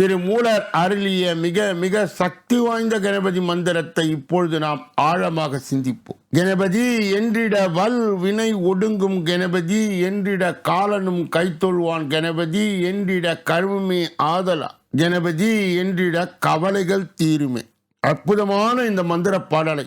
திரு molar அருளிய மிக மிக சக்தி வாய்ந்த கணபதி மந்திரத்தை இப்பொழுது நாம் ஆழமாக சிந்திப்போம். கணபதி என்றிட வல் வினை ஒடுங்கும் கணபதி என்றிட காலனும் கைத்தொழுவான் கணபதி என்றிட கருவுமே ஆதலா. கணபதி என்றிட கவலைகள் தீருமே. அற்புதமான இந்த மந்திர பாடலை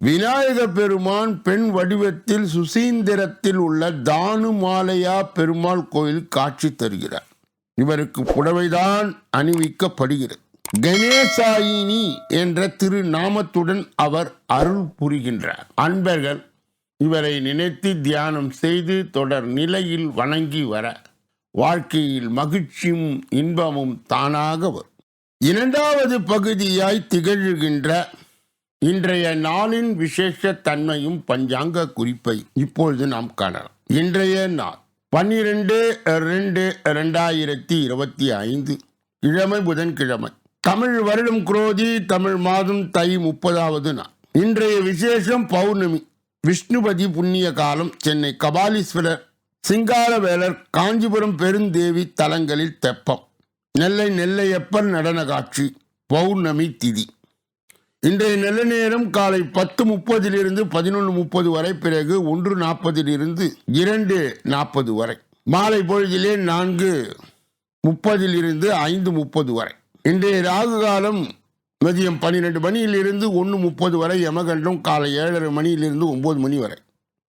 விநாயக பெருமான் பெண் வடிவத்தில் சுசீந்திரத்தில் உள்ள தானுமாலையா பெருமாள் கோயில் காட்சி தருகிறார். இவருக்கு புடவைதான் அணிவிக்கப்படுகிறது. கணேசாயினி என்ற திருநாமத்துடன் அவர் அருள் புரிகின்றார். அன்பர்கள் இவரை நினைத்து தியானம் செய்து தொடர் நிலையில் வணங்கி வர வாழ்க்கையில் மகிழ்ச்சியும் இன்பமும் தானாக வரும். இரண்டாவது பகுதியாய் திகழ்கின்ற இன்றைய நாளின் விசேஷ தன்மையும் பஞ்சாங்க குறிப்பை இப்பொழுது நாம் காணலாம். இன்றைய நாள் பன்னிரெண்டு ரெண்டு ரெண்டாயிரத்தி இருபத்தி ஐந்து கிழமை புதன்கிழமை. தமிழ் வருடம் குரோதி தமிழ் மாதம் தை முப்பதாவது நாள். இன்றைய விசேஷம் பௌர்ணமி. விஷ்ணுபதி புண்ணிய காலம் சென்னை கபாலீஸ்வரர் சிங்காரவேலர் காஞ்சிபுரம் பெருந்தேவி தலங்களில் தெப்பம். நெல்லை நெல்லையப்பர் நடன காட்சி பௌர்ணமி திதி. இன்றைய நல்ல நேரம் காலை பத்து முப்பதிலிருந்து பதினொன்று முப்பது வரை பிறகு ஒன்று நாற்பதிலிருந்து இரண்டு நாற்பது வரை. மாலை பொழுதிலே நான்கு முப்பதிலிருந்து ஐந்து முப்பது வரை. இன்றைய ராகு காலம் மதியம் பன்னிரெண்டு மணியிலிருந்து ஒன்று முப்பது வரை யமகண்டம் காலை ஏழரை மணியிலிருந்து ஒன்பது மணி வரை.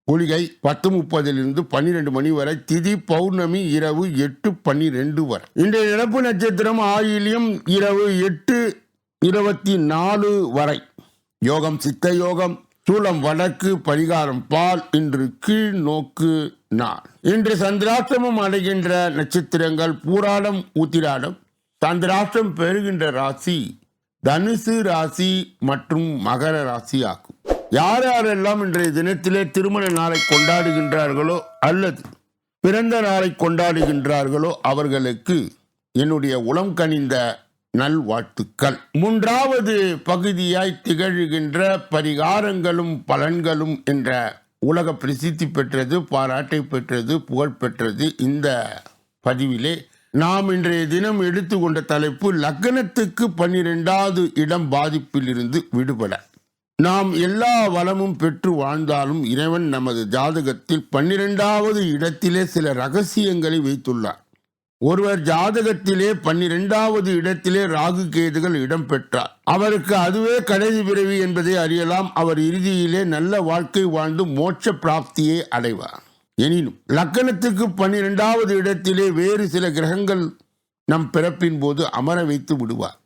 குளிகை பத்து முப்பதிலிருந்து பன்னிரெண்டு மணி வரை திதி பௌர்ணமி இரவு எட்டு பன்னிரெண்டு வரை. இன்றைய இழப்பு நட்சத்திரம் ஆயிலியம் இரவு எட்டு இருபத்தி நாலு வரை. யோகம் சித்த யோகம் சூளம் வடக்கு பரிகாரம் பால் இன்று கீழ் நோக்கு நாள். இன்று சந்திராஷ்டிரமம் அடைகின்ற நட்சத்திரங்கள் பூராடம் ஊத்திராடம் சந்திராஷ்டிரம் பெறுகின்ற ராசி தனுசு ராசி மற்றும் மகர ராசி ஆகும். யார் யாரெல்லாம் இன்றைய தினத்திலே திருமண நாளை கொண்டாடுகின்றார்களோ அல்லது பிறந்த நாளை கொண்டாடுகின்றார்களோ அவர்களுக்கு என்னுடைய உளம் கனிந்த நல்வாழ்த்துக்கள். மூன்றாவது பகுதியாய் திகழ்கின்ற பரிகாரங்களும் பலன்களும் என்ற உலக பிரசித்தி பெற்றது பாராட்டை பெற்றது புகழ் பெற்றது இந்த பதிவிலே நாம் இன்றைய தினம் எடுத்துக்கொண்ட தலைப்பு லக்னத்துக்கு பன்னிரெண்டாவது இடம் பாதிப்பிலிருந்து விடுபட. நாம் எல்லா வளமும் பெற்று வாழ்ந்தாலும் இறைவன் நமது ஜாதகத்தில் பன்னிரெண்டாவது இடத்திலே சில ரகசியங்களை வைத்துள்ளார். ஒருவர் ஜாதகத்திலே பன்னிரெண்டாவது இடத்திலே ராகு கேதுகள் இடம்பெற்றார். அவருக்கு அதுவே கடைசி பிறவி என்பதை அறியலாம். அவர் இறுதியிலே நல்ல வாழ்க்கை வாழ்ந்து மோட்ச பிராப்தியை அடைவார். எனினும் லக்கணத்துக்கு பன்னிரெண்டாவது இடத்திலே வேறு சில கிரகங்கள் நம் பிறப்பின் போது அமர வைத்து விடுவார்.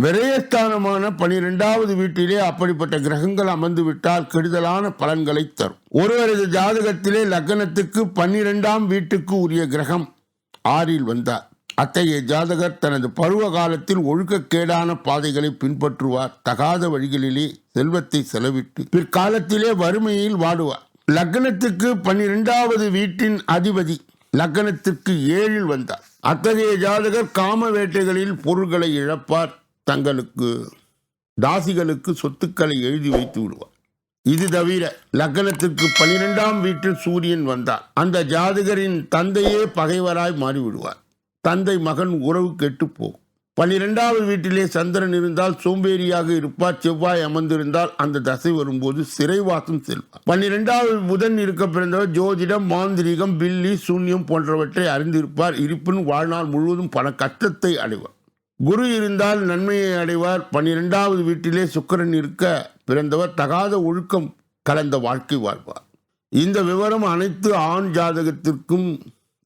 விரயஸ்தானமான பனிரெண்டாவது வீட்டிலே அப்படிப்பட்ட கிரகங்கள் அமர்ந்து விட்டால் கெடுதலான பலன்களை தரும். ஒருவரது ஜாதகத்திலே லக்னத்துக்கு பன்னிரெண்டாம் வீட்டுக்கு உரிய கிரகம் ஆறில் வந்தார். அத்தகைய ஜாதகர் தனது பருவ காலத்தில் ஒழுக்கக்கேடான பாதைகளை பின்பற்றுவார். தகாத வழிகளிலே செல்வத்தை செலவிட்டு பிற்காலத்திலே வறுமையில் வாடுவார். லக்னத்துக்கு பன்னிரெண்டாவது வீட்டின் அதிபதி லக்னத்துக்கு ஏழில் வந்தார். அத்தகைய ஜாதகர் காம வேட்டைகளில் பொருள்களை இழப்பார். தங்களுக்கு தாசிகளுக்கு சொத்துக்களை எழுதி வைத்து விடுவார். இது தவிர லக்னத்திற்கு பனிரெண்டாம் வீட்டில் சூரியன் வந்தார். அந்த ஜாதகரின் தந்தையே பகைவராய் மாறிவிடுவார். தந்தை மகன் உறவு கெட்டு போகும். பனிரெண்டாவது வீட்டிலே சந்திரன் இருந்தால் சோம்பேறியாக இருப்பார் செவ்வாய் அமர்ந்திருந்தால் அந்த தசை வரும்போது சிறைவாசம் செல்வார். பன்னிரெண்டாவது புதன் இருக்க பிறந்தவர் ஜோதிடம் மாந்திரிகம் பில்லி சூன்யம் போன்றவற்றை அறிந்திருப்பார். இருப்பினும் வாழ்நாள் முழுவதும் பல கஷ்டத்தை அடைவார். குரு இருந்தால் நன்மையை அடைவார். பன்னிரெண்டாவது வீட்டிலே சுக்கரன் இருக்க பிறந்தவர் தகாத ஒழுக்கம் கலந்த வாழ்க்கை வாழ்வார். இந்த விவரம் அனைத்து ஆண் ஜாதகத்திற்கும்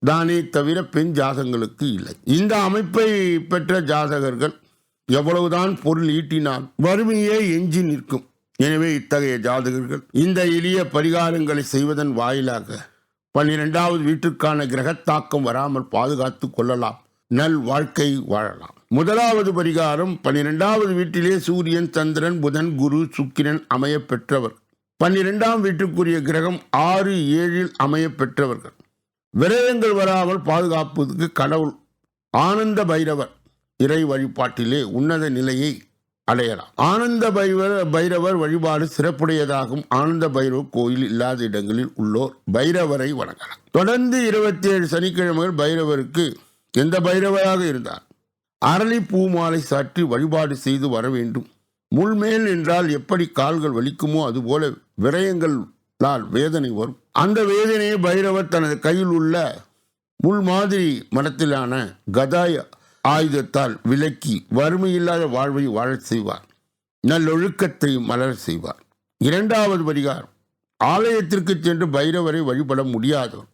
தானே தவிர பெண் ஜாதகங்களுக்கு இல்லை. இந்த அமைப்பை பெற்ற ஜாதகர்கள் எவ்வளவுதான் பொருள் ஈட்டினால் வறுமையே எஞ்சி நிற்கும். எனவே இத்தகைய ஜாதகர்கள் இந்த எளிய பரிகாரங்களை செய்வதன் வாயிலாக பன்னிரெண்டாவது வீட்டுக்கான கிரகத்தாக்கம் வராமல் பாதுகாத்து கொள்ளலாம். நல் வாழ்க்கை வாழலாம். முதலாவது பரிகாரம் பன்னிரெண்டாவது வீட்டிலே சூரியன் சந்திரன் புதன் குரு சுக்கிரன் அமைய பெற்றவர் பன்னிரெண்டாம் வீட்டுக்குரிய கிரகம் ஆறு ஏழில் அமைய பெற்றவர்கள் விரயங்கள் வராமல் பாதுகாப்பதற்கு கடவுள் ஆனந்த பைரவர் இறை வழிபாட்டிலே உன்னத நிலையை அடையலாம். ஆனந்த பைரவர் பைரவர் வழிபாடு சிறப்புடையதாகும். ஆனந்த பைரவர் கோயில் இல்லாத இடங்களில் உள்ளோர் பைரவரை வணங்கலாம். தொடர்ந்து இருபத்தி ஏழு சனிக்கிழமைகள் பைரவருக்கு எந்த பைரவராக இருந்தார்? அரளி பூ மாலை சாற்றி வழிபாடு செய்து வர வேண்டும். முள்மேல் என்றால் எப்படி கால்கள் வலிக்குமோ அதுபோல விரயங்களால் வேதனை வரும். அந்த வேதனையை பைரவர் தனது கையில் உள்ள முள் மாதிரி மரத்திலான கதாய ஆயுதத்தால் விலக்கி வறுமையில்லாத வாழ்வை வாழச் செய்வார். நல்லொழுக்கத்தை மலர செய்வார். இரண்டாவது பரிகாரம். ஆலயத்திற்கு சென்று பைரவரை வழிபட முடியாதவர்.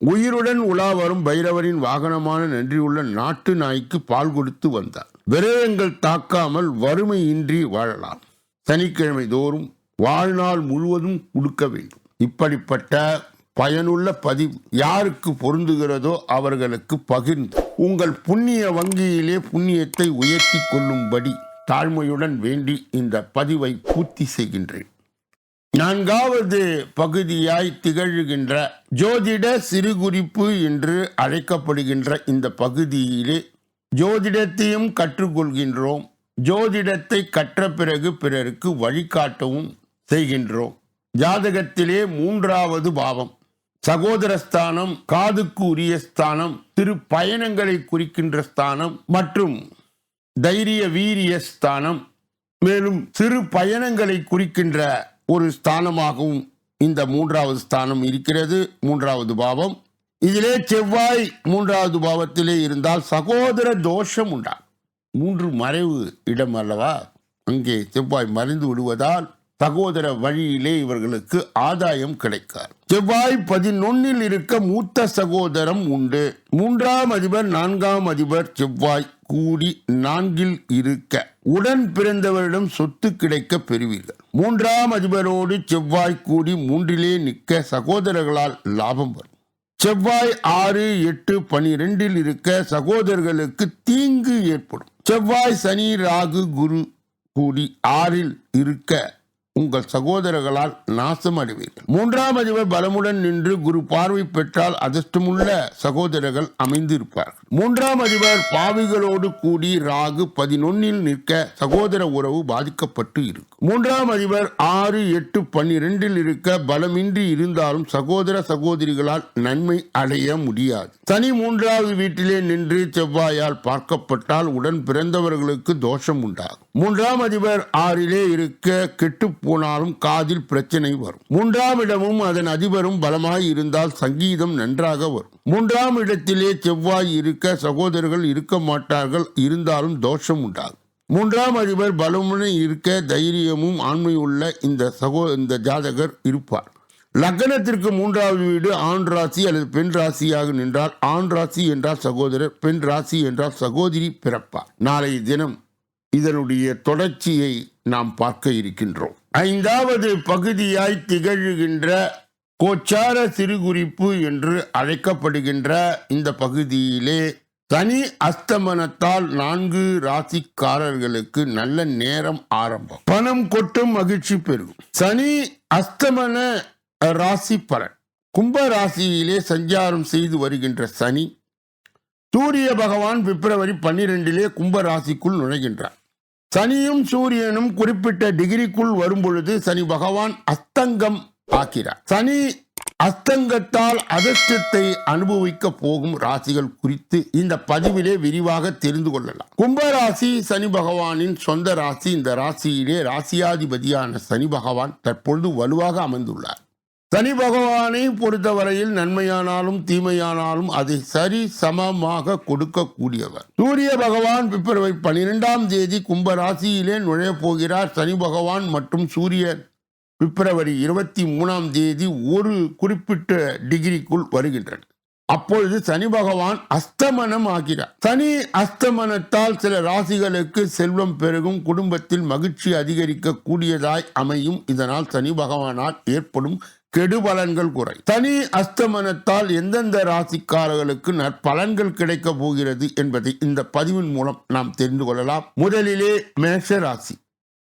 உயிருடன் உலா வரும் பைரவரின் வாகனமான நன்றியுள்ள நாட்டு நாய்க்கு பால் கொடுத்து வந்தார். விரயங்கள் தாக்காமல் வறுமையின்றி வாழலாம். சனிக்கிழமை தோறும் வாழ்நாள் முழுவதும் கொடுக்க வேண்டும். இப்படிப்பட்ட பயனுள்ள பதிவு யாருக்கு பொருந்துகிறதோ அவர்களுக்கு பகிர்ந்து உங்கள் புண்ணிய வங்கியிலே புண்ணியத்தை உயர்த்தி கொள்ளும்படி தாழ்மையுடன் வேண்டி இந்த பதிவை பூர்த்தி செய்கின்றேன். நான்காவது பகுதியாய் திகழ்கின்ற ஜோதிட சிறுகுறிப்பு என்று அழைக்கப்படுகின்ற இந்த பகுதியிலே ஜோதிடத்தையும் கற்றுக்கொள்கின்றோம். ஜோதிடத்தை கற்ற பிறகு பிறருக்கு வழிகாட்டவும் செய்கின்றோம். ஜாதகத்திலே மூன்றாவது பாவம். சகோதரஸ்தானம் காதுக்கு உரிய ஸ்தானம் திரு பயணங்களை குறிக்கின்ற ஸ்தானம் மற்றும் தைரிய வீரிய ஸ்தானம். மேலும் சிறு பயணங்களை குறிக்கின்ற ஒரு ஸ்தானமாகவும் இந்த மூன்றாவது ஸ்தானம் இருக்கிறது மூன்றாவது பாவம். இதிலே செவ்வாய் மூன்றாவது பாவத்திலே இருந்தால் சகோதர தோஷம் உண்டா மூன்று மறைவு இடம் அல்லவா? அங்கே செவ்வாய் மறைந்து விடுவதால் சகோதர வழியிலே இவர்களுக்கு ஆதாயம் கிடைக்காது. செவ்வாய் பதினொன்னில் இருக்க மூத்த சகோதரம் உண்டு. மூன்றாம் அதிபர் நான்காம் அதிபர் செவ்வாய் கூடி நான்கில் இருக்க உடன் பிறந்தவரிடம் சொத்து கிடைக்க பெறுவீர்கள். மூன்றாம் அதிபரோடு செவ்வாய் கூடி மூன்றிலே நிற்க சகோதரர்களால் லாபம் வரும். செவ்வாய் ஆறு எட்டு பனிரெண்டில் இருக்க சகோதரர்களுக்கு தீங்கு ஏற்படும். செவ்வாய் சனி ராகு குரு கூடி ஆறில் இருக்க உங்கள் சகோதரர்களால் நாசம் அடைவீர்கள் மூன்றாம் அதிபர் பலமுடன் நின்று குரு பார்வை பெற்றால் அதிர்ஷ்டமுள்ள சகோதரர்கள் அமைந்திருப்பார்கள். மூன்றாம் அதிபர் பாவிகளோடு கூடி ராகு பதினொன்னில் நிற்க சகோதர உறவு பாதிக்கப்பட்டு இருக்கும். மூன்றாம் அதிபர் ஆறு எட்டு பன்னிரெண்டில் இருக்க பலமின்றி இருந்தாலும் சகோதர சகோதரிகளால் நன்மை அடைய முடியாது. சனி மூன்றாவது வீட்டிலே நின்று செவ்வாயால் பார்க்கப்பட்டால் உடன் பிறந்தவர்களுக்கு தோஷம் உண்டாகும். மூன்றாம் அதிபர் ஆறிலே இருக்க கெட்டு போனாலும் காதில் பிரச்சனை வரும். மூன்றாம் இடமும் அதன் அதிபரும் பலமாய் இருந்தால் சங்கீதம் நன்றாக வரும். மூன்றாம் இடத்திலே செவ்வாய் இருக்க சகோதரர்கள் இருக்க மாட்டார்கள் இருந்தாலும் தோஷம் உண்டாகும். மூன்றாம் அதிபர் பலமுனை இருக்க தைரியமும் ஆண்மையுள்ள இந்த சகோ இந்த ஜாதகர் இருப்பார். லக்னத்திற்கு மூன்றாவது வீடு ஆண் ராசி அல்லது பெண் ராசியாக நின்றால் ஆண் ராசி என்றால் சகோதரர் பெண் ராசி என்றால் சகோதரி பிறப்பார். நாளைய தினம் இதனுடைய தொடர்ச்சியை நாம் பார்க்க இருக்கின்றோம். ஐந்தாவது பகுதியாய் திகழ்கின்ற கோச்சார சிறுகுறிப்பு என்று அழைக்கப்படுகின்ற இந்த பகுதியிலே சனி அஸ்தமனத்தால் நான்கு ராசிக்காரர்களுக்கு நல்ல நேரம் ஆரம்பம். பணம் கொட்டும் மகிழ்ச்சி பெருகும் சனி அஸ்தமன ராசி பலன். கும்ப ராசியிலே சஞ்சாரம் செய்து வருகின்ற சனி சூரிய பகவான் பிப்ரவரி பன்னிரெண்டிலே கும்ப ராசிக்குள் நுழைகின்றார். சனியும் சூரியனும் குறிப்பிட்ட டிகிரிக்குள் வரும்பொழுது சனி பகவான் அஸ்தங்கம் ஆக்கிறார். சனி அஸ்தங்கத்தால் அதிர்ஷ்டத்தை அனுபவிக்க போகும் ராசிகள் குறித்து இந்த பதிவிலே விரிவாக தெரிந்து கொள்ளலாம். கும்பராசி சனி பகவானின் சொந்த ராசி. இந்த ராசியிலே ராசியாதிபதியான சனி பகவான் தற்பொழுது வலுவாக அமைந்துள்ளார். சனி பகவானை பொறுத்தவரையில் நன்மையானாலும் தீமையானாலும் அதை சரி சமமாக கொடுக்கக்கூடியவர். சூரிய பகவான் பிப்ரவரி பனிரெண்டாம் தேதி கும்ப ராசியிலே நுழைய போகிறார். சனி பகவான் மற்றும் சூரியன் பிப்ரவரி இருபத்தி மூணாம் தேதி ஒரு குறிப்பிட்ட டிகிரிக்குள் வருகின்றனர். அப்பொழுது சனி பகவான் அஸ்தமனம் ஆகிறார். சனி அஸ்தமனத்தால் சில ராசிகளுக்கு செல்வம் பெருகும் குடும்பத்தில் மகிழ்ச்சி அதிகரிக்க கூடியதாய் அமையும். இதனால் சனி பகவானால் ஏற்படும் கெடுபலன்கள் குறை தனி அஸ்தமனத்தால் எந்தெந்த ராசிக்காரர்களுக்கு நற்பலன்கள் கிடைக்க போகிறது என்பதை இந்த பதிவின் மூலம் நாம் தெரிந்து கொள்ளலாம். முதலிலே மேஷ ராசி.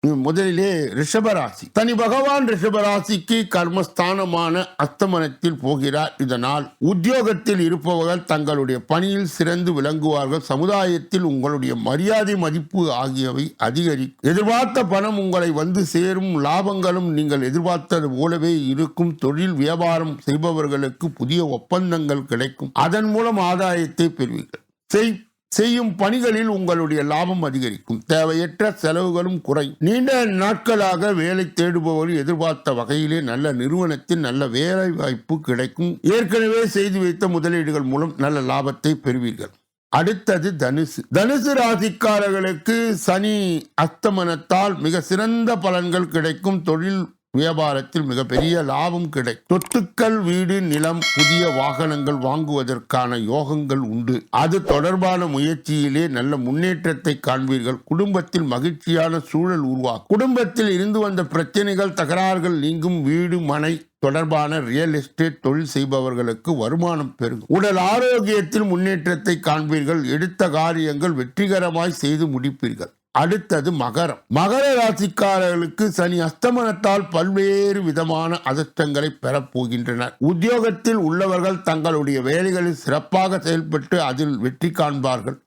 முதலிலே ரிஷபராசி. தனி பகவான் ரிஷபராசிக்கு கர்மஸ்தானமான அஸ்தமனத்தில் போகிறார். இதனால் உத்தியோகத்தில் இருப்பவர்கள் தங்களுடைய பணியில் சிறந்து விளங்குவார்கள். சமுதாயத்தில் உங்களுடைய மரியாதை மதிப்பு ஆகியவை அதிகரிக்கும். எதிர்பார்த்த பணம் உங்களை வந்து சேரும். லாபங்களும் நீங்கள் எதிர்பார்த்தது போலவே இருக்கும். தொழில் வியாபாரம் செய்பவர்களுக்கு புதிய ஒப்பந்தங்கள் கிடைக்கும். அதன் மூலம் ஆதாயத்தை பெறுவீர்கள். செய் செய்யும் பணிகளில் உங்களுடைய லாபம் அதிகரிக்கும். தேவையற்ற செலவுகளும் குறையும். நீண்ட நாட்களாக வேலை தேடுபவர் எதிர்பார்த்த வகையிலே நல்ல நிறுவனத்தில் நல்ல வேலை வாய்ப்பு கிடைக்கும். ஏற்கனவே செய்து வைத்த முதலீடுகள் மூலம் நல்ல லாபத்தை பெறுவீர்கள். அடுத்தது தனுசு. தனுசு ராசிக்காரர்களுக்கு சனி அஸ்தமனத்தால் மிக சிறந்த பலன்கள் கிடைக்கும். தொழில் வியாபாரத்தில் மிகப்பெரிய லாபம் கிடைக்கும் சொத்துக்கள் வீடு நிலம் புதிய வாகனங்கள் வாங்குவதற்கான யோகங்கள் உண்டு. அது தொடர்பான முயற்சியிலே நல்ல முன்னேற்றத்தை காண்பீர்கள். குடும்பத்தில் மகிழ்ச்சியான சூழல் உருவாகும். குடும்பத்தில் இருந்து வந்த பிரச்சனைகள் தகராறுகள் நீங்கும். வீடு மனை தொடர்பான ரியல் எஸ்டேட் தொழில் செய்பவர்களுக்கு வருமானம் பெருகும். உடல் ஆரோக்கியத்தில் முன்னேற்றத்தை காண்பீர்கள். எடுத்த காரியங்கள் வெற்றிகரமாய் செய்து முடிப்பீர்கள். அடுத்தது மகரம். மகர ராசிக்காரர்களுக்கு சனி அஸ்தமனத்தால் பல்வேறு விதமான அதிர்ஷ்டங்களை பெறப்போகின்றனர் உத்தியோகத்தில் உள்ளவர்கள் தங்களுடைய வேலைகளில் சிறப்பாக செயல்பட்டு அதில் வெற்றி காண்பார்கள்.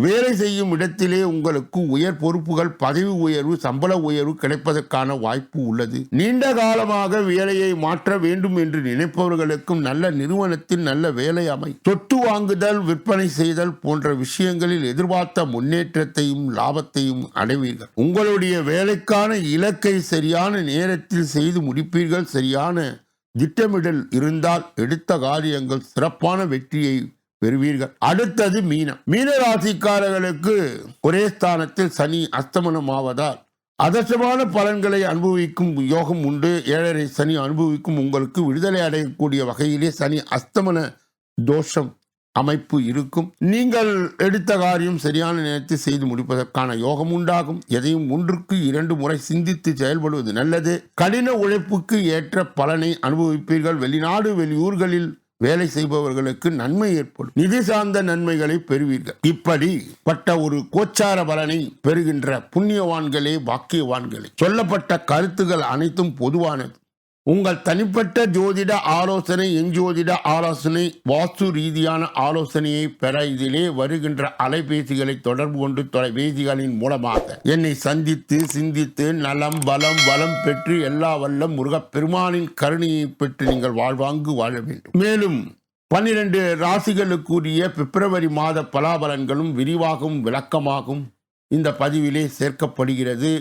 வேலை செய்யும் இடத்திலே உங்களுக்கு உயர் பொறுப்புகள் பதவி உயர்வு சம்பள உயர்வு கிடைப்பதற்கான வாய்ப்பு உள்ளது. நீண்ட காலமாக வேலையை மாற்ற வேண்டும் என்று நினைப்பவர்களுக்கும் நல்ல நிறுவனத்தில் நல்ல வேலை அமை. சொத்து வாங்குதல் விற்பனை செய்தல் போன்ற விஷயங்களில் எதிர்பார்த்த முன்னேற்றத்தையும் லாபத்தையும் அடைவீர்கள். உங்களுடைய வேலைக்கான இலக்கை சரியான நேரத்தில் செய்து முடிப்பீர்கள். சரியான திட்டமிடல் இருந்தால் எடுத்த காரியங்கள் சிறப்பான வெற்றியை பெறுவீர்கள். அடுத்தது மீனம். மீன ராசிக்காரர்களுக்கு ஒரே ஸ்தானத்தில் சனி அஸ்தமனம் ஆவதால் அதர்சமான பலன்களை அனுபவிக்கும் யோகம் உண்டு. ஏழரை சனி அனுபவிக்கும் உங்களுக்கு விடுதலை அடையக்கூடிய வகையிலே சனி அஸ்தமன தோஷம் அமைப்பு இருக்கும். நீங்கள் எடுத்த காரியம் சரியான நேரத்தில் செய்து முடிப்பதற்கான யோகம் உண்டாகும். எதையும் ஒன்றுக்கு இரண்டு முறை சிந்தித்து செயல்படுவது நல்லது. கடின உழைப்புக்கு ஏற்ற பலனை அனுபவிப்பீர்கள். வெளிநாடு வெளியூர்களில் வேலை செய்பவர்களுக்கு நன்மை ஏற்படும். நிதி சார்ந்த நன்மைகளை பெறுவீர்கள். இப்படி பட்ட ஒரு கோச்சார பலனை பெறுகின்ற புண்ணியவான்களே பாக்கியவான்களே. சொல்லப்பட்ட கருத்துகள் அனைத்தும் பொதுவானது. உங்கள் தனிப்பட்ட ஜோதிட ஆலோசனை எஞ்சோதிட ஆலோசனை வாஸ்து ரீதியான ஆலோசனையை பெற இதிலே வருகின்ற அலைபேசிகளை தொடர்பு கொண்டு தொலைபேசிகளின் மூலமாக என்னை சந்தித்து சிந்தித்து நலம் பலம் வளம் பெற்று எல்லா வல்லம் முருகப்பெருமானின் கருணையை பெற்று நீங்கள் வாழ்வாங்கு வாழ வேண்டும். மேலும் பன்னிரண்டு ராசிகளுக்குரிய பிப்ரவரி மாத பலாபலன்களும் விரிவாகவும் விளக்கமாகவும் இந்த பதிவிலே சேர்க்கப்படுகிறது.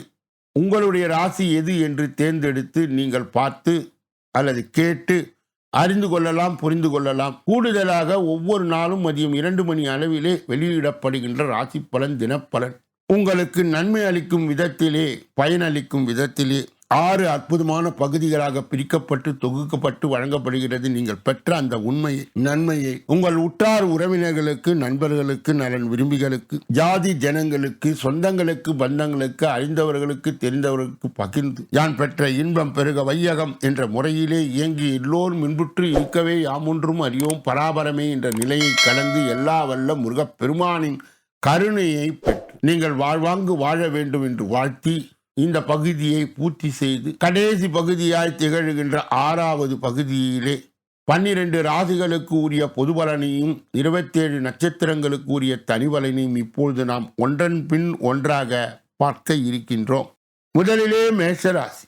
உங்களுடைய ராசி எது என்று தேர்ந்தெடுத்து நீங்கள் பார்த்து அல்லது கேட்டு அறிந்து கொள்ளலாம் புரிந்து கொள்ளலாம். கூடுதலாக ஒவ்வொரு நாளும் மதியம் இரண்டு மணி அளவிலே வெளியிடப்படுகின்ற ராசி பலன் தினப்பலன். உங்களுக்கு நன்மை அளிக்கும் விதத்திலே பயனளிக்கும் விதத்திலே ஆறு அற்புதமான பகுதிகளாக பிரிக்கப்பட்டு தொகுக்கப்பட்டு வழங்கப்படுகிறது. நீங்கள் பெற்ற அந்த உண்மையை நன்மையை உங்கள் உற்றார் உறவினர்களுக்கு நண்பர்களுக்கு நலன் விரும்பிகளுக்கு ஜாதி ஜனங்களுக்கு சொந்தங்களுக்கு பந்தங்களுக்கு அறிந்தவர்களுக்கு தெரிந்தவர்களுக்கு பகிர்ந்து யான் பெற்ற இன்பம் பெருக வையகம் என்ற முறையிலே இயங்கி எல்லோரும் இன்புற்று இருக்கவே யாமொன்றும் அறியோம். பராபரமே என்ற நிலையை கடந்து எல்லா வல்ல முருகப் பெருமானின் கருணையை பெற்று நீங்கள் வாழ்வாங்கு வாழ வேண்டும் என்று வாழ்த்தி இந்த பகுதியை பூர்த்தி செய்து கடைசி பகுதியாய் திகழ்கின்ற ஆறாவது பகுதியிலே பன்னிரண்டு ராசிகளுக்கு உரிய பொதுபலனையும் இருபத்தேழு நட்சத்திரங்களுக்கு உரிய தனிபலனையும் இப்பொழுது நாம் ஒன்றன் பின் ஒன்றாக பார்க்க இருக்கின்றோம். முதலிலே மேஷராசி.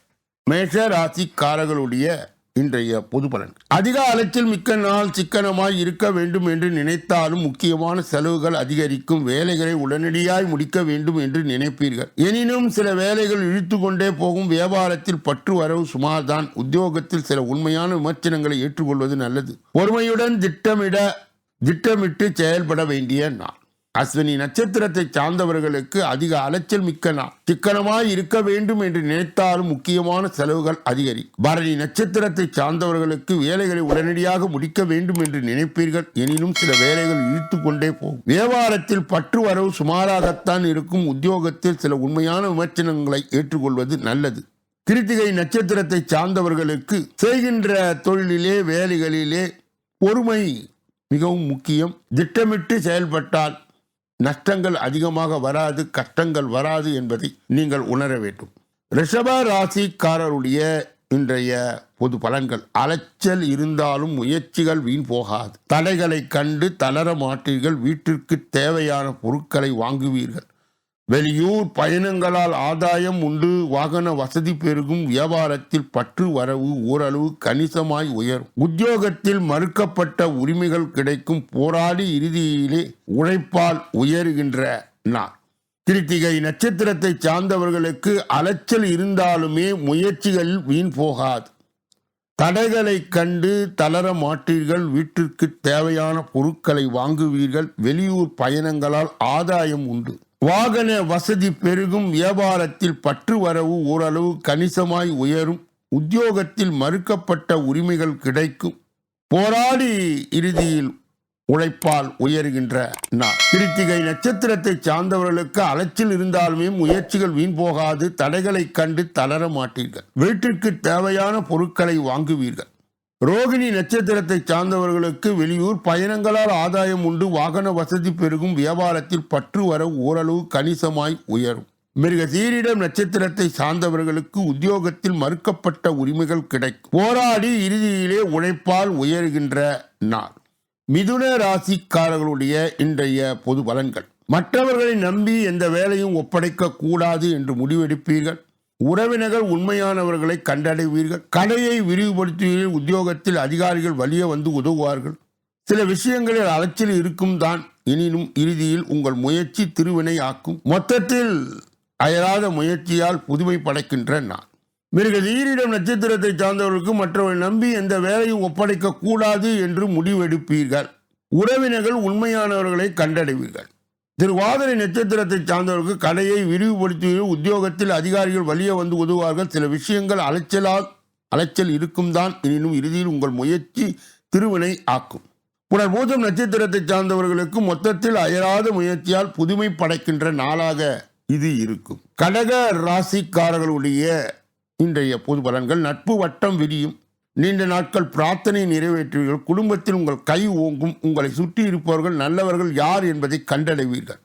மேஷராசிக்காரர்களுடைய இன்றைய பொது பலன். அதிக அலைச்சல் மிக்க நாள் சிக்கனமாய் இருக்க வேண்டும் என்று நினைத்தாலும் முக்கியமான செலவுகள் அதிகரிக்கும் வேலைகளை உடனடியாய் முடிக்க வேண்டும் என்று நினைப்பீர்கள். எனினும் சில வேலைகள் இழுத்து கொண்டே போகும் வியாபாரத்தில் பற்று வரவு சுமார்தான். உத்தியோகத்தில் சில உண்மையான விமர்சனங்களை ஏற்றுக்கொள்வது நல்லது. பொறுமையுடன் திட்டமிட திட்டமிட்டு செயல்பட வேண்டிய நாள். அஸ்வினி நட்சத்திரத்தை சார்ந்தவர்களுக்கு அதிக அலைச்சல் மிக்க நாள். சிக்கனமாய் இருக்க வேண்டும் என்று நினைத்தாலும் முக்கியமான செலவுகள் அதிகரிக்கும். பரணி நட்சத்திரத்தை சார்ந்தவர்களுக்கு வேலைகளை உடனடியாக முடிக்க வேண்டும் என்று நினைப்பீர்கள். எனினும் சில வேலைகள் இழுத்து கொண்டே போகும். வியாபாரத்தில் பற்று வரவு சுமாராகத்தான் இருக்கும். உத்தியோகத்தில் சில உண்மையான விமர்சனங்களை ஏற்றுக்கொள்வது நல்லது. கிருத்திகை நட்சத்திரத்தை சார்ந்தவர்களுக்கு செய்கின்ற தொழிலிலே வேலைகளிலே பொறுமை மிகவும் முக்கியம். திட்டமிட்டு செயல்பட்டால் நஷ்டங்கள் அதிகமாக வராது கஷ்டங்கள் வராது என்பதை நீங்கள் உணர வேண்டும். ரிஷப ராசிக்காரருடைய இன்றைய பொது பலன்கள் அலைச்சல் இருந்தாலும் முயற்சிகள் வீண் போகாது. தடைகளை கண்டு தளர மாட்டீர்கள் வீட்டிற்கு தேவையான பொருட்களை வாங்குவீர்கள். வெளியூர் பயணங்களால் ஆதாயம் உண்டு. வாகன வசதி பெருகும். வியாபாரத்தில் பற்று வரவு ஓரளவு கணிசமாய் உயரும். உத்தியோகத்தில் மறுக்கப்பட்ட உரிமைகள் கிடைக்கும். போராடி இறுதியிலே உழைப்பால் உயருகின்ற நாள். கிருத்திகை நட்சத்திரத்தை சார்ந்தவர்களுக்கு அலைச்சல் இருந்தாலுமே முயற்சிகள் வீண் போகாது. தடைகளை கண்டு தளர மாட்டீர்கள். வீட்டிற்கு தேவையான பொருட்களை வாங்குவீர்கள். வெளியூர் பயணங்களால் ஆதாயம் உண்டு. வாகன வசதி பெருகும் வியாபாரத்தில் பற்று வரவு ஓரளவு கணிசமாய் உயரும். உத்தியோகத்தில் மறுக்கப்பட்ட உரிமைகள் கிடைக்கும். போராடி இறுதியில் உழைப்பால் உயர்கின்ற நாள். கிருத்திகை நட்சத்திரத்தை சார்ந்தவர்களுக்கு அலைச்சல் இருந்தாலுமே முயற்சிகள் வீண் போகாது தடைகளை கண்டு தளர மாட்டீர்கள். வீட்டிற்கு தேவையான பொருட்களை வாங்குவீர்கள். ரோகிணி நட்சத்திரத்தை சார்ந்தவர்களுக்கு வெளியூர் பயணங்களால் ஆதாயம் உண்டு. வாகன வசதி பெருகும். வியாபாரத்தில் பற்று வர ஓரளவு கணிசமாய் உயரும். மிருக சீரிடம் நட்சத்திரத்தை சார்ந்தவர்களுக்கு உத்தியோகத்தில் மறுக்கப்பட்ட உரிமைகள் கிடைக்கும். போராடி இறுதியிலே உழைப்பால் உயர்கின்ற நாள். மிதுன ராசிக்காரர்களுடைய இன்றைய பொது பலன்கள். மற்றவர்களை நம்பி எந்த வேலையும் ஒப்படைக்க கூடாது என்று முடிவெடுப்பீர்கள். உறவினர்கள் உண்மையானவர்களை கண்டடைவீர்கள். கடையை விரிவுபடுத்துவீர்கள். உத்தியோகத்தில் அதிகாரிகள் வலிய வந்து உதவுவார்கள். சில விஷயங்களில் அலைச்சல் இருக்கும் தான் எனினும் இறுதியில் உங்கள் முயற்சி திருவினை ஆக்கும். மொத்தத்தில் அயராத முயற்சியால் புதுமை படைக்கின்ற நான். மிருக நீரிடம் நட்சத்திரத்தை சார்ந்தவர்களுக்கு மற்றவர்கள் நம்பி எந்த வேலையும் ஒப்படைக்க கூடாது என்று முடிவெடுப்பீர்கள். உறவினர்கள் உண்மையானவர்களை கண்டடைவீர்கள். திருவாதிரை நட்சத்திரத்தை சார்ந்தவர்களுக்கு கடையை விரிவுபடுத்தி உத்தியோகத்தில் அதிகாரிகள் வழியே வந்து உதவுவார்கள். சில விஷயங்கள் அலைச்சலால் அலைச்சல் இருக்கும் தான். எனினும் இறுதியில் உங்கள் முயற்சி திருவினை ஆக்கும். புனர்பூசம் நட்சத்திரத்தை சார்ந்தவர்களுக்கு மொத்தத்தில் அயராத முயற்சியால் புதுமை படைக்கின்ற நாளாக இது இருக்கும். கடக ராசிக்காரர்களுடைய இன்றைய பொது பலன்கள் நட்பு வட்டம் விரியும். நீண்ட நாட்கள் பிரார்த்தனை நிறைவேற்றுவீர்கள். குடும்பத்தில் உங்கள் கை ஓங்கும். உங்களை சுற்றி இருப்பவர்கள் நல்லவர்கள் யார் என்பதை கண்டடைவீர்கள்.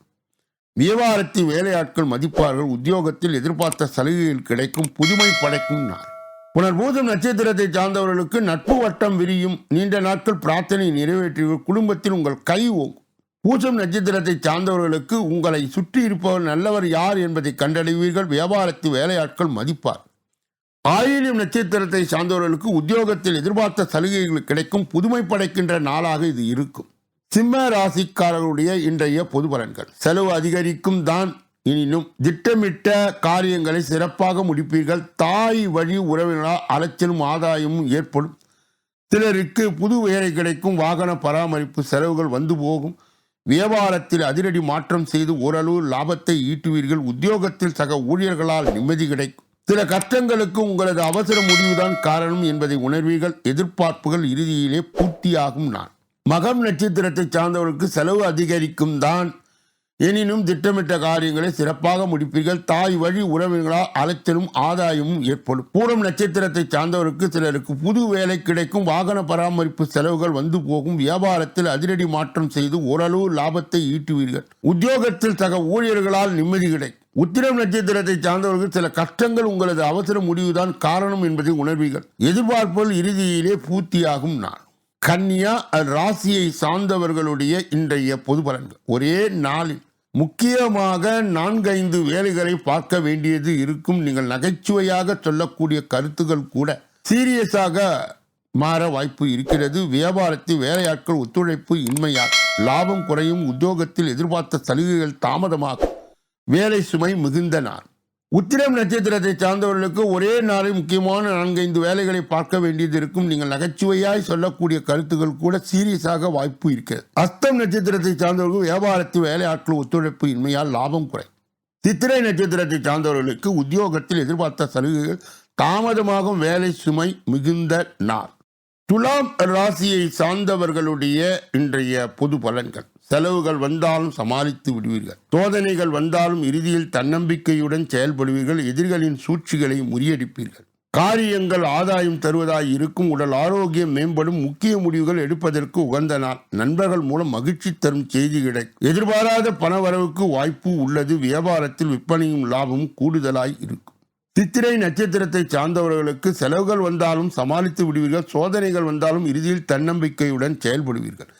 வியாபாரத்தில் வேலையாட்கள் மதிப்பார்கள். உத்தியோகத்தில் எதிர்பார்த்த சலுகைகள் கிடைக்கும். புதுமை படைக்கும் நாள். புனர்பூதம் நட்சத்திரத்தை சார்ந்தவர்களுக்கு நட்பு வட்டம் விரியும். நீண்ட நாட்கள் பிரார்த்தனை நிறைவேற்றுவீர்கள். குடும்பத்தில் உங்கள் கை ஓங்கும். பூசம் நட்சத்திரத்தை சார்ந்தவர்களுக்கு உங்களை சுற்றி இருப்பவர் நல்லவர் யார் என்பதை கண்டடைவீர்கள். வியாபாரத்து வேலையாட்கள் மதிப்பார் ஆயிரம் நட்சத்திரத்தை சார்ந்தவர்களுக்கு உத்தியோகத்தில் எதிர்பார்த்த சலுகைகள் கிடைக்கும் புதுமை படைக்கின்ற நாளாக இது இருக்கும். சிம்ம ராசிக்காரர்களுடைய இன்றைய பொது பலன்கள். செலவு அதிகரிக்கும் தான் எனினும் திட்டமிட்ட காரியங்களை சிறப்பாக முடிப்பீர்கள். தாய் வழி உறவினரால் அலைச்சலும் ஆதாயமும் ஏற்படும். சிலருக்கு புது வேலை கிடைக்கும் வாகன பராமரிப்பு செலவுகள் வந்து போகும். வியாபாரத்தில் அதிரடி மாற்றம் செய்து ஓரளவு லாபத்தை ஈட்டுவீர்கள். உத்தியோகத்தில் சக ஊழியர்களால் நிம்மதி கிடைக்கும். சில கஷ்டங்களுக்கு உங்களது அவசர முடிவுதான் காரணம் என்பதை உணர்வீர்கள். எதிர்பார்ப்புகள் இறுதியிலே பூர்த்தியாகும் நான் மகம் நட்சத்திரத்தை சார்ந்தவர்களுக்கு செலவு அதிகரிக்கும் தான். எனினும் திட்டமிட்ட காரியங்களை சிறப்பாக முடிப்பீர்கள். தாய் வழி உறவினர்களால் அலைச்சலும் ஆதாயமும் ஏற்படும். பூரம் நட்சத்திரத்தை சார்ந்தவருக்கு சிலருக்கு புது வேலை கிடைக்கும். வாகன பராமரிப்பு செலவுகள் வந்து போகும். வியாபாரத்தில் அதிரடி மாற்றம் செய்து ஓரளவு லாபத்தை ஈட்டுவீர்கள். உத்தியோகத்தில் சக ஊழியர்களால் நிம்மதி கிடைக்கும். உத்திரம் நட்சத்திரத்தை சார்ந்தவர்கள் சில கஷ்டங்கள் உங்களது அவசர முடிவுதான் காரணம் என்பதை உணர்வீர்கள். எதிர்பார்ப்புகள் இறுதியிலே பூர்த்தியாகும் நாள். கன்னியா ராசியை சார்ந்தவர்களுடைய இன்றைய பொது பலன்கள். ஒரே நாளில் முக்கியமாக நான்கைந்து வேலைகளை பார்க்க வேண்டியது இருக்கும். நீங்கள் நகைச்சுவையாக சொல்லக்கூடிய கருத்துக்கள் கூட சீரியஸாக மாற வாய்ப்பு இருக்கிறது. வியாபாரத்தில் வேலையாட்கள் ஒத்துழைப்பு இன்மையால் லாபம் குறையும். உத்தியோகத்தில் எதிர்பார்த்த சலுகைகள் தாமதமாகும். வேலை சுமை மிகுந்த நாள். உத்திரம் நட்சத்திரத்தை சார்ந்தவர்களுக்கு ஒரே நாளில் முக்கியமான நான்கைந்து வேலைகளை பார்க்க வேண்டியது இருக்கும். நீங்கள் நகைச்சுவையாய் சொல்லக்கூடிய கருத்துக்கள் கூட சீரியஸாக வாய்ப்பு இருக்கிறது. அஸ்தம் நட்சத்திரத்தை சார்ந்தவர்களுக்கு வியாபாரத்தில் வேலையாட்கள் ஒத்துழைப்பு இன்மையால் லாபம் குறை சித்திரை நட்சத்திரத்தை சார்ந்தவர்களுக்கு உத்தியோகத்தில் எதிர்பார்த்த சலுகைகள் தாமதமாகும். வேலை சுமை மிகுந்த நாள். துலாம் ராசியை சார்ந்தவர்களுடைய இன்றைய பொது பலன்கள். செலவுகள் வந்தாலும் சமாளித்து விடுவீர்கள். சோதனைகள் வந்தாலும் இறுதியில் தன்னம்பிக்கையுடன் செயல்படுவீர்கள். எதிரிகளின் சூழ்ச்சிகளை முறியடிப்பீர்கள். காரியங்கள் ஆதாயம் தருவதாய் இருக்கும். உடல் ஆரோக்கியம் மேம்படும். முக்கிய முடிவுகள் எடுப்பதற்கு உகந்த நாள். நண்பர்கள் மூலம் மகிழ்ச்சி தரும் செய்தி கிடைக்கும் எதிர்பாராத பணவரவுக்கு வாய்ப்பு உள்ளது. வியாபாரத்தில் விற்பனையும் லாபமும் கூடுதலாய் இருக்கும். சித்திரை நட்சத்திரத்தை சார்ந்தவர்களுக்கு செலவுகள் வந்தாலும் சமாளித்து விடுவீர்கள். சோதனைகள் வந்தாலும் இறுதியில் தன்னம்பிக்கையுடன் செயல்படுவீர்கள்.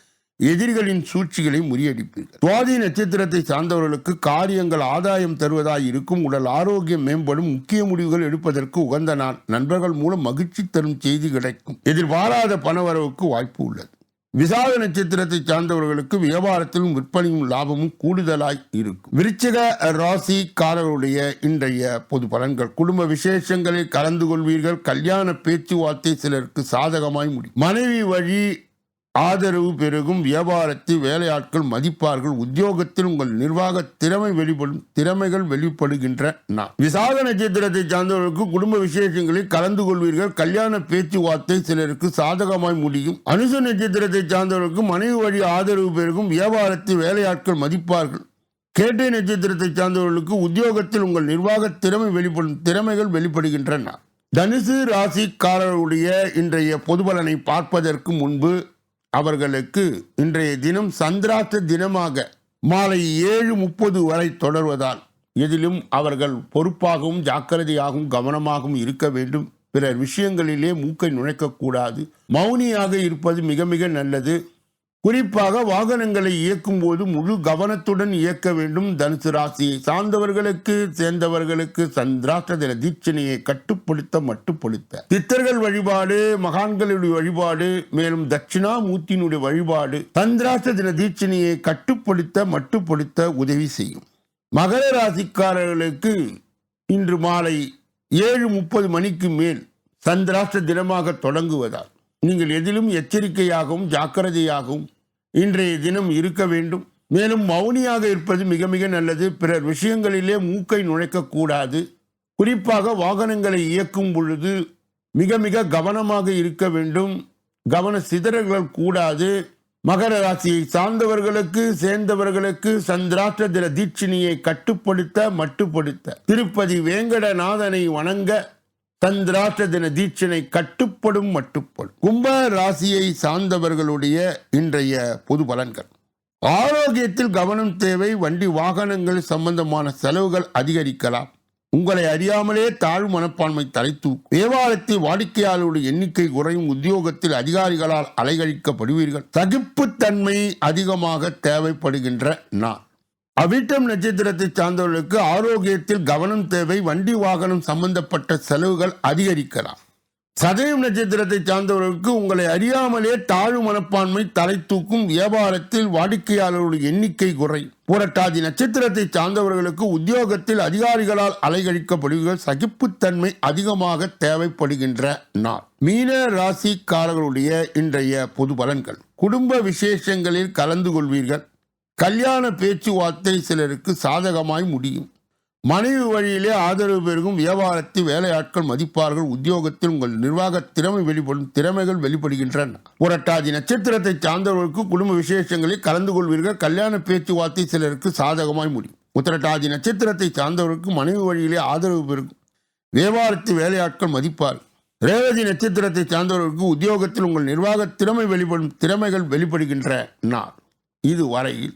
எதிரிகளின் சூழ்ச்சிகளை முறியடிப்பீர்கள். சுவாதி நட்சத்திரத்தை சார்ந்தவர்களுக்கு காரியங்கள் ஆதாயம் தருவதாய் இருக்கும் உடல் ஆரோக்கியம் மேம்படும் முக்கிய முடிவுகள் எடுப்பதற்கு உகந்த நாள். நண்பர்கள் மூலம் மகிழ்ச்சி தரும் செய்தி கிடைக்கும். எதிர்பாராத பணவரவுக்கு வாய்ப்பு உள்ளது. விசாக நட்சத்திரத்தை சார்ந்தவர்களுக்கு வியாபாரத்திலும் விற்பனையும் லாபமும் கூடுதலாய் இருக்கும். விருச்சிக ராசிக்காரர்களுடைய இன்றைய பொது பலன்கள். குடும்ப விசேஷங்களில் கலந்து கொள்வீர்கள். கல்யாண பேச்சுவார்த்தை சிலருக்கு சாதகமாய் முடியும். மனைவி வழி ஆதரவு பெருகும் வியாபாரத்தில் வேலையாட்கள் மதிப்பார்கள் உத்தியோகத்தில் உங்கள் நிர்வாக திறமை வெளிப்படும் திறமைகள் வெளிப்படுகின்ற நான் விசாக நட்சத்திரத்தை சார்ந்தவர்களுக்கு குடும்ப விசேஷங்களில் கலந்து கொள்வீர்கள். கல்யாண பேச்சுவார்த்தை சிலருக்கு சாதகமாய் முடியும். அனுச நட்சத்திரத்தை சார்ந்தவர்களுக்கு மனைவி வழி ஆதரவு பெருகும் வியாபாரத்தில் வேலையாட்கள் மதிப்பார்கள். கேட்டை நட்சத்திரத்தை சார்ந்தவர்களுக்கு உத்தியோகத்தில் உங்கள் நிர்வாக திறமை வெளிப்படும் திறமைகள் வெளிப்படுகின்றன. தனுசு ராசிக்காரருடைய இன்றைய பொது பலனை பார்ப்பதற்கு முன்பு அவர்களுக்கு இன்றைய தினம் சந்திராத்த தினமாக மாலை ஏழு முப்பது வரை தொடர்வதால் எதிலும் அவர்கள் பொறுப்பாகவும் ஜாக்கிரதையாகவும் கவனமாகவும் இருக்க வேண்டும். பிறர் விஷயங்களிலே மூக்கை நுழைக்கக்கூடாது. மௌனியாக இருப்பது மிக மிக நல்லது. குறிப்பாக வாகனங்களை இயக்கும் போது முழு கவனத்துடன் இயக்க வேண்டும். தனுசு ராசியை சார்ந்தவர்களுக்கு சேர்ந்தவர்களுக்கு சந்திராஷ்ட தின தீட்சணையை கட்டுப்படுத்த மட்டுப்படுத்த. சித்தர்கள் வழிபாடு மகான்களுடைய வழிபாடு மேலும் தட்சிணாமூர்த்தியினுடைய வழிபாடு சந்திராஷ்ட தின தீட்சணையை கட்டுப்படுத்த மட்டுப்படுத்த உதவி செய்யும். மகர ராசிக்காரர்களுக்கு இன்று மாலை ஏழு முப்பது மணிக்கு மேல் சந்திராஷ்ட தினமாக தொடங்குவதால் நீங்கள் எதிலும் எச்சரிக்கையாகவும் ஜாக்கிரதையாகவும் இன்றைய தினம் இருக்க வேண்டும். மேலும் மௌனியாக இருப்பது மிக மிக நல்லது. பிறர் விஷயங்களிலே மூக்கை நுழைக்கக்கூடாது. குறிப்பாக வாகனங்களை இயக்கும் பொழுது மிக மிக கவனமாக இருக்க வேண்டும். கவன சிதறல்கள் கூடாது. மகர ராசியை சார்ந்தவர்களுக்கு சேர்ந்தவர்களுக்கு சந்திராஷ்ட தின தீட்சிணியை கட்டுப்படுத்த மட்டுப்படுத்த. திருப்பதி வேங்கடநாதனை வணங்க தந்திராத்த தின தீட்சணை கட்டுப்படும் மட்டுப்படும். கும்ப ராசியை சார்ந்தவர்களுடைய இன்றைய பொது பலன்கள். ஆரோக்கியத்தில் கவனம் தேவை வண்டி வாகனங்கள் சம்பந்தமான செலவுகள் அதிகரிக்கலாம். உங்களை அறியாமலே தாழ்வு மனப்பான்மை தலைத்து தேவாலயத்தில் வாடிக்கையாளருடைய எண்ணிக்கை குறையும் உத்தியோகத்தில் அதிகாரிகளால் அலைகழிக்கப்படுவீர்கள். சகிப்புத்தன்மை அதிகமாக தேவைப்படுகின்ற நான் அவிட்டம் நட்சத்திரத்தை சார்ந்தவர்களுக்கு ஆரோக்கியத்தில் கவனம் தேவை வண்டி வாகனம் சம்பந்தப்பட்ட செலவுகள் அதிகரிக்கலாம். சதயம் நட்சத்திரத்தை சார்ந்தவர்களுக்கு உங்களை அறியாமலே தாழ்வு மனப்பான்மை தலை தூக்கும் வியாபாரத்தில் வாடிக்கையாளர்களுடைய எண்ணிக்கை குறை. புரட்டாதி நட்சத்திரத்தை சார்ந்தவர்களுக்கு உத்தியோகத்தில் அதிகாரிகளால் அலைகழிக்கப்படுகிற சகிப்புத்தன்மை அதிகமாக தேவைப்படுகின்ற நாள். மீன ராசிக்காரர்களுடைய இன்றைய பொது பலன்கள். குடும்ப விசேஷங்களில் கலந்து கொள்வீர்கள். கல்யாண பேச்சுவார்த்தை சிலருக்கு சாதகமாய் முடியும். மனைவி வழியிலே ஆதரவு பெருகும் வியாபாரத்தில் வேலையாட்கள் மதிப்பார்கள் உத்தியோகத்தில் உங்கள் நிர்வாக திறமை வெளிப்படும் திறமைகள் வெளிப்படுகின்றன. புரட்டாதி நட்சத்திரத்தை சார்ந்தவர்களுக்கு குடும்ப விசேஷங்களில் கலந்து கொள்வீர்கள் கல்யாண பேச்சுவார்த்தை சிலருக்கு சாதகமாய் முடியும். உத்திரட்டாதி நட்சத்திரத்தை சார்ந்தவர்களுக்கு மனைவி வழியிலே ஆதரவு பெருகும் வியாபாரத்து வேலையாட்கள் மதிப்பார்கள். ரேவதி நட்சத்திரத்தை சார்ந்தவர்களுக்கு உத்தியோகத்தில் உங்கள் நிர்வாக திறமை வெளிப்படும் திறமைகள் வெளிப்படுகின்ற நாள் இது வரையில்